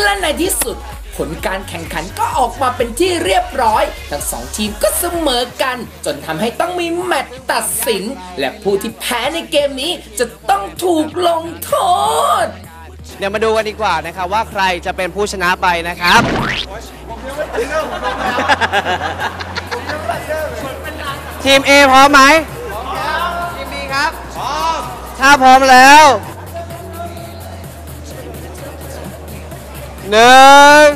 และในที่สุด ผลการแข่งขันก็ออกมาเป็นที่เรียบร้อย ทั้งสองทีมก็เสมอกัน จนทำให้ต้องมีแมตช์ตัดสิน และผู้ที่แพ้ในเกมนี้จะต้องถูกลงโทษ เดี๋ยวมาดูกันดีกว่านะครับว่าใครจะเป็นผู้ชนะไปนะครับ ทีม A พร้อมไหมทีม B ครับ พร้อม ถ้าพร้อมแล้ว หนึ่ง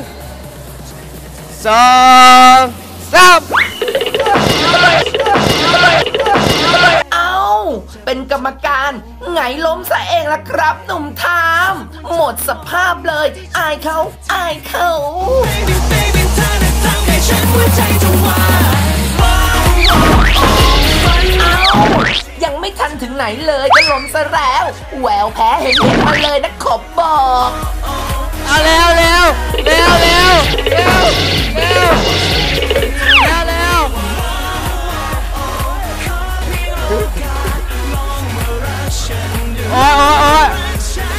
สองสามเอาเป็นกรรมการไงล้มซะเองละครับ หนุ่มทาม หมดสภาพเลย อายเขาอายเขา Baby baby เธอน่ะทำให้ฉันหัวใจจะวายเอายังไม่ทันถึงไหนเลยก็ล้มซะแล้วแหววแพ้เห็นเห็นมาเลยนะขอบบอก เอาเร็ว เร็วเร็วเร็วเร็วเร็วเร็วโอ้ยโอ้ยโอ้ย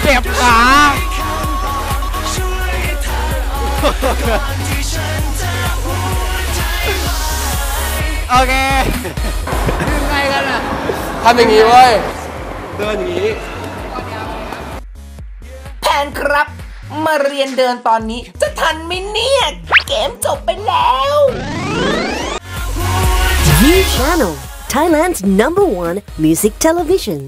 เจ็บขาโอเคยังไงกันอะทำอย่างนี้เว้ยเดินอย่างนี้แพนครับ มาเรียนเดินตอนนี้ จะทันไหมเนี่ย เกมจบไปแล้ว U Channel, Thailand's number one music television.